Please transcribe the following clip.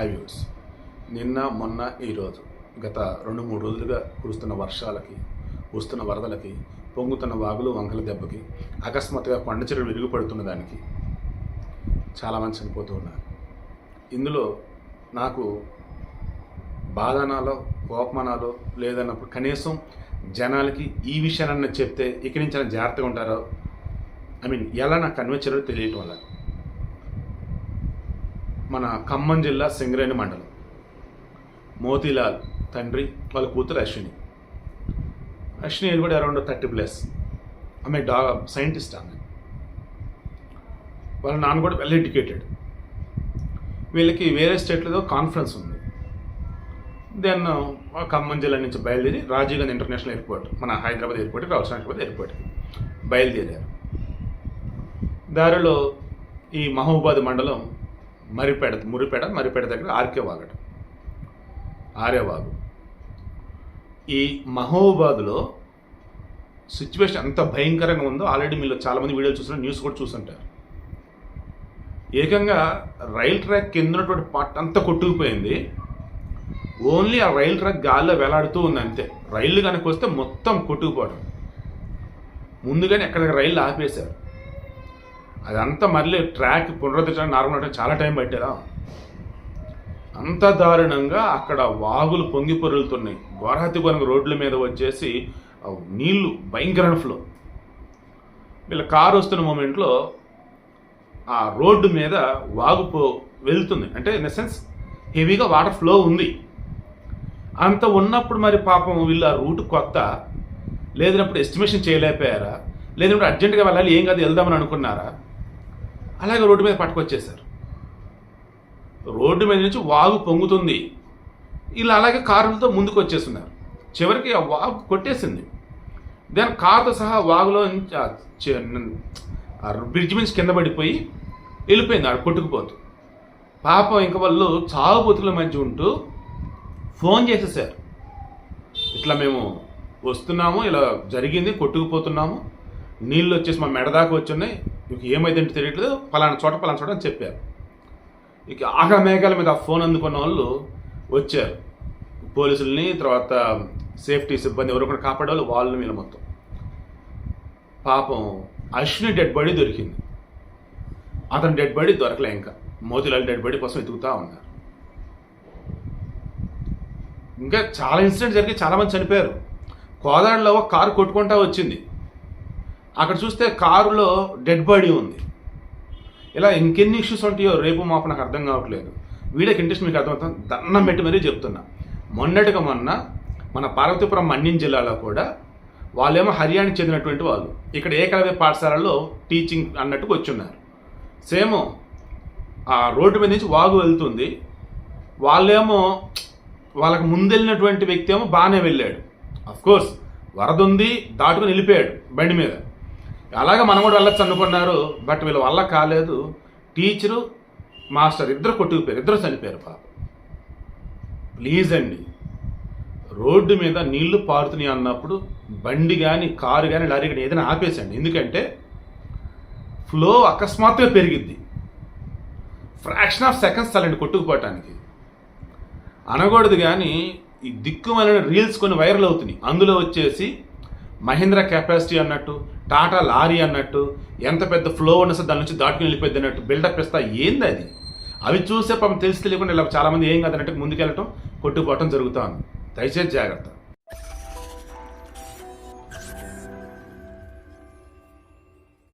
High నిన్న మొన్న ఈరోజు గత రెండు మూడు రోజులుగా కురుస్తున్న వర్షాలకి వస్తున్న వరదలకి పొంగుతున్న వాగులు వంకల దెబ్బకి అకస్మాత్తుగా కొండ చెరువులు విరుగుపడుతున్న దానికి చాలామంది చనిపోతూ ఉన్నారు. ఇందులో నాకు బాధనాలో కోపమానాలో లేదన్నప్పుడు కనీసం జనాలకి ఈ విషయాన్ని చెప్తే ఇక్కడి నుంచి జాగ్రత్తగా ఉంటారో? ఐ మీన్ ఎలా నాకు కన్వే చేయాలో తెలియటం వల్ల? మన ఖమ్మం జిల్లా సింగరేణి మండలం. మోతీలాల్ తండ్రి వాళ్ళ కూతురు అశ్విని. అశ్విని ఏజ్ కూడా అరౌండ్ థర్టీ ప్లస్. ఆమె డా సైంటిస్ట్ ఆమె. వాళ్ళ నాన్న కూడా వెల్ ఎడ్యుకేటెడ్. వీళ్ళకి వేరే స్టేట్లో కాన్ఫరెన్స్ ఉంది. దెన్ ఖమ్మం జిల్లా నుంచి బయలుదేరి రాజీవ్ గాంధీ ఇంటర్నేషనల్ ఎయిర్పోర్ట్ మన హైదరాబాద్ ఎయిర్పోర్ట్ రావుసానాబాద్ ఎయిర్పోర్ట్కి బయలుదేరారు. దారిలో ఈ మహబూబాద్ మండలం మరిపేడ మురిపేడ మరిపేడ దగ్గర ఆర్కే వాగట ఆర్యవాగు. ఈ మహబూబాద్లో సిచ్యువేషన్ ఎంత భయంకరంగా ఉందో ఆల్రెడీ మీరు చాలామంది వీడియోలు చూస్తున్నారు న్యూస్ కూడా చూస్తుంటారు ఏకంగా రైల్ ట్రాక్ కింద ఉన్నటువంటి పార్ట్ అంతా కొట్టుకుపోయింది. ఓన్లీ ఆ రైల్ ట్రాక్ గాల్లో వేలాడుతూ ఉంది అంతే. రైలు కనుక వస్తే మొత్తం కొట్టుకుపోవడం. ముందుగానే ఎక్కడ రైళ్ళు ఆపేశారు. అదంతా మళ్ళీ ట్రాక్ పునరుద్ధరించడానికి నార్మల్ చాలా టైం పట్టారా అంత దారుణంగా అక్కడ వాగులు పొంగి పొరులుతున్నాయి. గోరాతి కొనగ రోడ్ల మీద వచ్చేసి నీళ్ళు భయంకరమైన ఫ్లో వీళ్ళ కారు వస్తున్న మూమెంట్లో ఆ రోడ్డు మీద వాగు పో వెళ్తుంది. అంటే ఇన్ ద సెన్స్ హెవీగా వాటర్ ఫ్లో ఉంది. అంత ఉన్నప్పుడు మరి పాపం వీళ్ళు ఆ రూట్ కొత్త. లేదన్నప్పుడు ఎస్టిమేషన్ చేయలేకపోయారా? లేదంటే అర్జెంటుగా వెళ్ళాలి ఏం కాదు వెళ్దామని అనుకున్నారా? అలాగే రోడ్డు మీద పట్టుకొచ్చేశారు. రోడ్డు మీద నుంచి వాగు పొంగుతుంది. ఇలా అలాగే కారులతో ముందుకు వచ్చేస్తున్నారు చివరికి ఆ వాగు కొట్టేసింది. దాని కారుతో సహా వాగులో బ్రిడ్జ్ నుంచి కింద పడిపోయి వెళ్ళిపోయింది. ఆడు కొట్టుకుపోతూ. పాపం ఇంక వాళ్ళు చావు బతుకుల మధ్య ఉంటూ ఫోన్ చేసేసారు ఇట్లా మేము వస్తున్నాము ఇలా జరిగింది కొట్టుకుపోతున్నాము. నీళ్ళు వచ్చేసి మా మెడ దాకా వచ్చున్నాయి. మీకు ఏమైందంటే తెలియట్లేదు. పలానా చోట పలానా చోట అని చెప్పారు. ఇక ఆగా మేఘాల మీద ఆ ఫోన్ అందుకున్న వాళ్ళు వచ్చారు. పోలీసుల్ని తర్వాత సేఫ్టీ సిబ్బంది ఎవరు కూడా కాపాడాలి వాళ్ళు వాళ్ళని వీళ్ళు మొత్తం. పాపం అశ్విని డెడ్ బాడీ దొరికింది. అతని డెడ్ బాడీ దొరకలే ఇంకా. మోతిలాల్ డెడ్ బాడీ కోసం వెతుకుతా ఉన్నారు. ఇంకా చాలా ఇన్సిడెంట్ జరిగి చాలామంది చనిపోయారు. కోదాడలో ఒక కారు కొట్టుకుంటా వచ్చింది. అక్కడ చూస్తే కారులో డెడ్ బాడీ ఉంది. ఇలా ఇంకెన్ని ఇష్యూస్ ఉంటాయో రేపు మాపు నాకు అర్థం కావట్లేదు. వీడియోకి ఇంట్రెస్ట్ మీకు అర్థమవుతుంది. దండం పెట్టి మరీ చెప్తున్నా. మొన్నటిగా మొన్న మన పార్వతీపురం మన్యం జిల్లాలో కూడా వాళ్ళేమో హర్యానాకి చెందినటువంటి వాళ్ళు. ఇక్కడ ఏకలవ్య పాఠశాలలో టీచింగ్ అన్నట్టుకు వచ్చున్నారు. సేమ్ ఆ రోడ్డు మీద నుంచి వాగు వెళ్తుంది. వాళ్ళేమో వాళ్ళకి ముందెళ్ళినటువంటి వ్యక్తి ఏమో బాగానే వెళ్ళాడు. అఫ్ కోర్స్ వరద ఉంది దాటుకుని వెళ్ళిపోయాడు బండి మీద. అలాగే మనం కూడా వెళ్ళొచ్చు అనుకున్నారు బట్ వీళ్ళ వల్ల కాలేదు. టీచరు మాస్టర్ ఇద్దరు కొట్టుకుపోయారు ఇద్దరు చనిపోయారు పాప. ప్లీజ్ అండి రోడ్డు మీద నీళ్ళు పారుతున్నాయి అన్నప్పుడు బండి కానీ కారు కానీ లారీ కానీ ఏదైనా ఆపేసండి. ఎందుకంటే ఫ్లో అకస్మాత్తుగా పెరిగిద్ది. ఫ్రాక్షన్ ఆఫ్ సెకండ్స్ చాలండి కొట్టుకుపోవటానికి. అనకూడదు కానీ ఈ దిక్కుమాలిన రీల్స్ కొన్ని వైరల్ అవుతున్నాయి. అందులో వచ్చేసి మహేంద్ర కెపాసిటీ అన్నట్టు టాటా లారీ అన్నట్టు ఎంత పెద్ద ఫ్లో ఉన్న సార్ దాని నుంచి దాటుకుని వెళ్ళిపోద్ది అన్నట్టు బిల్డప్ ఇస్తా. ఏంది అది? అవి చూసే పాపం తెలిసి తెలియకుండా ఇలా చాలామంది ఏం కాదన్నట్టు ముందుకెళ్ళటం కొట్టుకుపోవటం జరుగుతా ఉంది దయచేసి జాగ్రత్త.